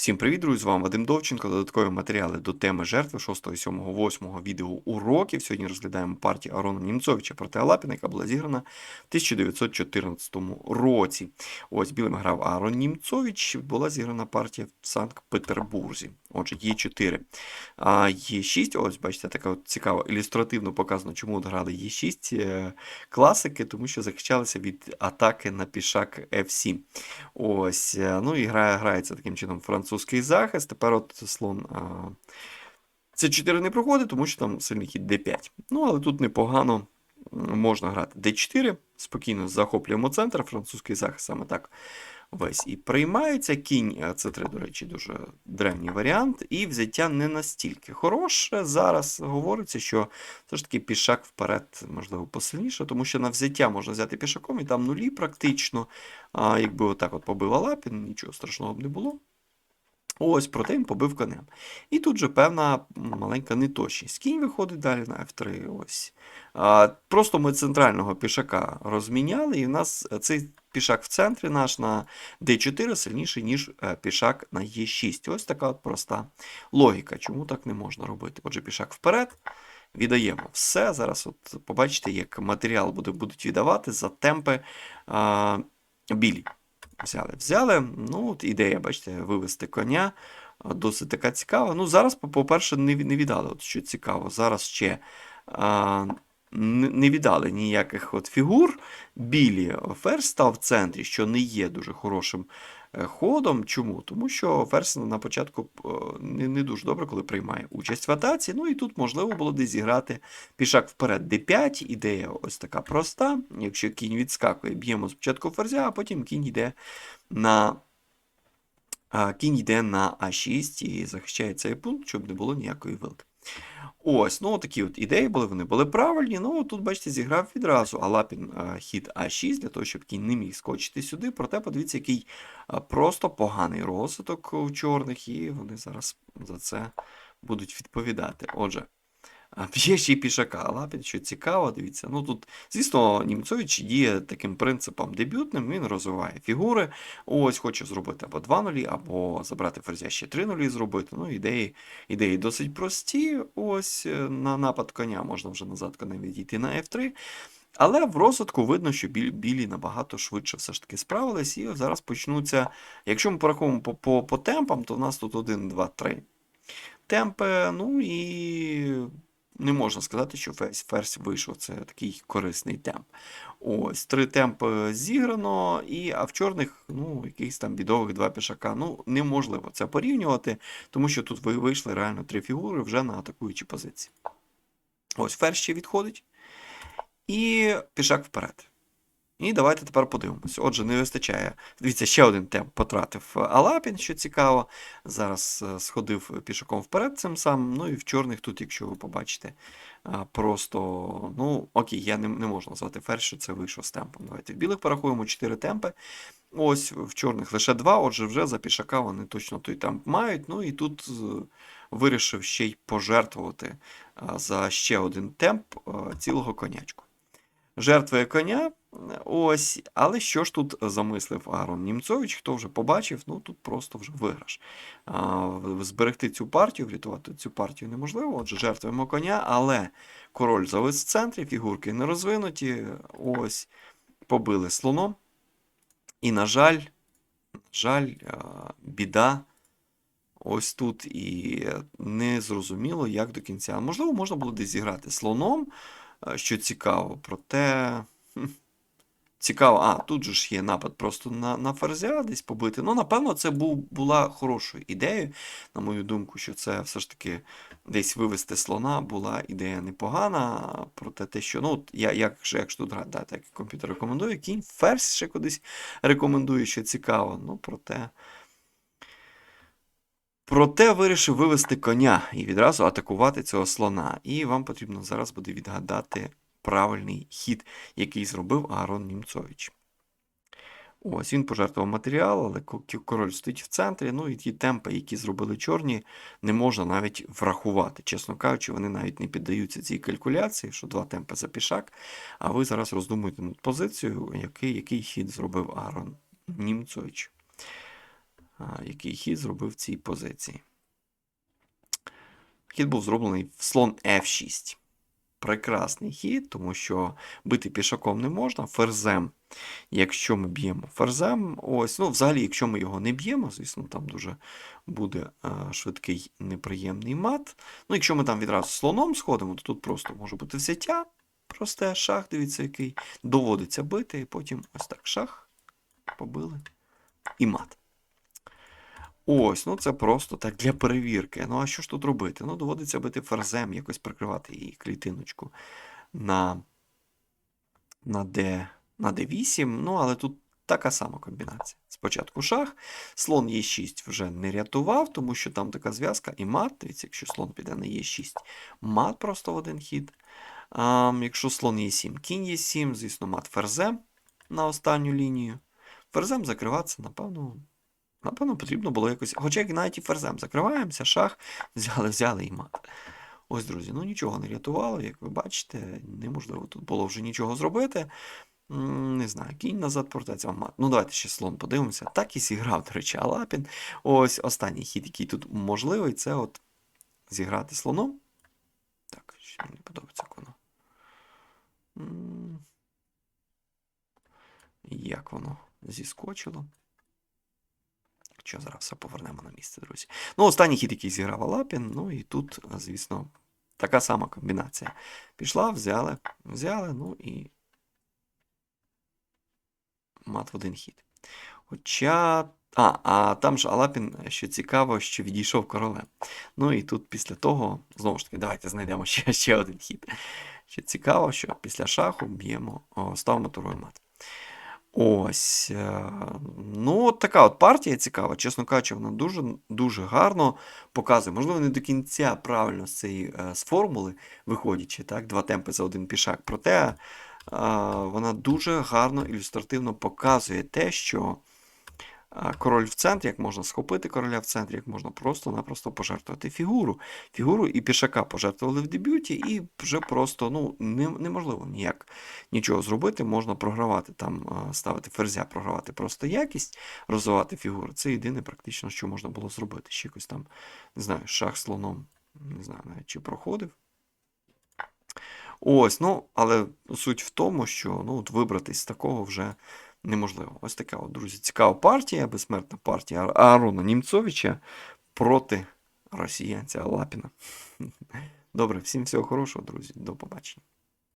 Всім привіт, друзі! З вами Вадим Довченко. Додаткові матеріали до теми жертви 6, 7, 8 відео уроків. Сьогодні розглядаємо партію Арона Німцовича проти Алапіна, яка була зіграна в 1914 році. Ось білим грав Арон Німцович. Була зіграна партія в Санкт-Петербурзі. Отже, Є4. А Є6, ось бачите, така от цікава, ілюстративно показано, чому от грали Є6 е, класики, тому що захищалися від атаки на пішак F7. Ось, е, ну і грає, грається таким чином французький захист. Тепер от слон а, С4 не проходить, тому що там сильний хід D5. Ну, але тут непогано можна грати D4, спокійно захоплюємо центр, французький захист саме так весь і приймається. Кінь С3, до речі, дуже древній варіант, і взяття не настільки хороше. Зараз говориться, що все ж таки пішак вперед, можливо, посильніше, тому що на взяття можна взяти пішаком, і там нулі практично. А якби отак от побила лапін, нічого страшного б не було. Ось, проте побив конем. І тут же певна маленька неточність. Кінь виходить далі на F3. Ось. А, Просто ми центрального пішака розміняли, і в нас цей пішак в центрі наш на D4 сильніший, ніж е, пішак на E6. Ось така от проста логіка. Чому так не можна робити? Отже, пішак вперед. Віддаємо все. Зараз от побачите, як матеріал буде, будуть віддавати за темпи а, білі. Взяли, взяли. Ну, от ідея, бачите, вивести коня. Досить така цікава. Ну, зараз, по- по-перше, не віддали, от що цікаво. Зараз ще а, не, віддали ніяких от фігур. Білі ферзь став в центрі, що не є дуже хорошим е, ходом. Чому? Тому що ферзь на початку е, не, не дуже добре, коли приймає участь в атаці. Ну і тут можливо було десь зіграти пішак вперед d5. Ідея ось така проста. Якщо кінь відскакує, б'ємо спочатку ферзя, а потім кінь йде на. а, Кінь йде на А6 і захищає цей пункт, щоб не було ніякої вилки. Ось, ну такі от ідеї були, вони були правильні. Ну тут, бачите, зіграв відразу Алапін а, хід А6 для того, щоб кінь не міг скочити сюди. Проте подивіться, який а, просто поганий розвиток у чорних, і вони зараз за це будуть відповідати. Отже, б'є ще й пішака. Алапін, що цікаво, дивіться. Ну тут, звісно, Німцович діє таким принципом дебютним, він розвиває фігури. Ось хоче зробити або 2 нулі, або забрати ферзя ще 3 нулі зробити. Ну, ідеї, ідеї досить прості. Ось е, на напад коня можна вже назад конем відійти на F3. Але в розвитку видно, що білі, білі набагато швидше все ж таки справились, і зараз почнуться. Якщо ми порахуємо по, по, по темпам, то в нас тут 1, 2, 3 темпи. Ну і не можна сказати, що весь ферзь вийшов. Це такий корисний темп. Ось, три темпи зіграно, і, а в чорних, ну, якихось там бідових два пішака. Ну, неможливо це порівнювати, тому що тут ви вийшли реально три фігури вже на атакуючі позиції. Ось ферзь ще відходить. І пішак вперед. І давайте тепер подивимося. Отже, не вистачає. Дивіться, ще один темп потратив Алапін, що цікаво. Зараз е, сходив пішаком вперед цим самим. Ну і в чорних тут, якщо ви побачите, просто, ну, окей, я не, не можу назвати ферзь, що це вийшов з темпом. Давайте в білих порахуємо 4 темпи. Ось в чорних лише 2, отже, вже за пішака вони точно той темп мають. Ну і тут е, вирішив ще й пожертвувати за ще один темп цілого конячку. Жертвує коня, ось, але що ж тут замислив Аарон Німцович, хто вже побачив, ну тут просто вже виграш. А, зберегти цю партію, врятувати цю партію неможливо, отже, жертвуємо коня, але король завис в центрі, фігурки не розвинуті, ось, побили слоном. І, на жаль, на жаль, біда ось тут і не зрозуміло, як до кінця. Можливо, можна було десь зіграти слоном, що цікаво, проте. Цікаво, а тут же ж є напад просто на, на ферзя десь побити. Ну, напевно, це був, була хорошою ідеєю, на мою думку, що це все ж таки десь вивести слона була ідея непогана. Проте те, що ну, я як же як тут грати, да, так комп'ютер рекомендує, кінь, ферзь ще кудись рекомендує, що цікаво. Ну, проте. Проте вирішив вивести коня і відразу атакувати цього слона. І вам потрібно зараз буде відгадати правильний хід, який зробив Аарон Німцович. Ось він пожертвував матеріал, але король стоїть в центрі. Ну і ті темпи, які зробили чорні, не можна навіть врахувати. Чесно кажучи, вони навіть не піддаються цій калькуляції, що два темпи за пішак. А ви зараз роздумуєте над позицією, який, який хід зробив Аарон Німцович. який хід зробив в цій позиції. Хід був зроблений в слон F6. Прекрасний хід, тому що бити пішаком не можна. Ферзем, якщо ми б'ємо ферзем, ось, ну, взагалі, якщо ми його не б'ємо, звісно, там дуже буде а, швидкий неприємний мат. Ну, якщо ми там відразу слоном сходимо, то тут просто може бути взяття. Просте шах, дивіться, який доводиться бити, і потім ось так шах, побили і мат. Ось, ну це просто так для перевірки. Ну а що ж тут робити? Ну, доводиться бити ферзем, якось прикривати її клітиночку на, на, D, на D8. Ну, але тут така сама комбінація. Спочатку шах, слон Е6 вже не рятував, тому що там така зв'язка і мат. Дивіться, якщо слон піде на Е6, мат просто в один хід. А, якщо слон Е7, кінь Е7, звісно, мат ферзем на останню лінію. Ферзем закриватися, напевно, Напевно, потрібно було якось. Хоча як навіть і ферзем закриваємося, шах, взяли, взяли і мат. Ось, друзі, ну нічого не рятувало, як ви бачите, неможливо тут було вже нічого зробити. Не знаю, кінь назад повертається в мат. Ну, давайте ще слон подивимося. Так і зіграв, до речі, Алапін. Ось останній хід, який тут можливий, це от зіграти слоном. Так, ще мені подобається воно. Як воно зіскочило. Що зараз все повернемо на місце, друзі. Ну, останній хід, який зіграв Алапін, ну і тут, звісно, така сама комбінація. Пішла, взяли, взяли, ну і мат в один хід. Хоча. А, а там ж Алапін, що цікаво, що відійшов королем. Ну і тут після того, знову ж таки, давайте знайдемо ще, ще один хід. Що цікаво, що після шаху б'ємо, ставимо турою мат. Ось. е, Ну, от така от партія цікава, чесно кажучи, вона дуже дуже гарно показує. Можливо, не до кінця правильно з цієї е, з формули виходячи, так, два темпи за один пішак. Проте вона дуже гарно ілюстративно показує те, що король в центрі, як можна схопити короля в центрі, як можна просто-напросто пожертвувати фігуру. Фігуру і пішака пожертвували в дебюті, і вже просто ну, неможливо ніяк нічого зробити. Можна програвати там, ставити ферзя, програвати просто якість, розвивати фігуру. Це єдине практично, що можна було зробити. Ще якось там, не знаю, шах слоном, не знаю навіть чи проходив. Ось, ну, але суть в тому, що ну, от вибратись з такого вже неможливо. Ось така, от, друзі, цікава партія, безсмертна партія Ар- Аарона Німцовича проти росіянця Лапіна. Добре, всім всього хорошого, друзі. До побачення.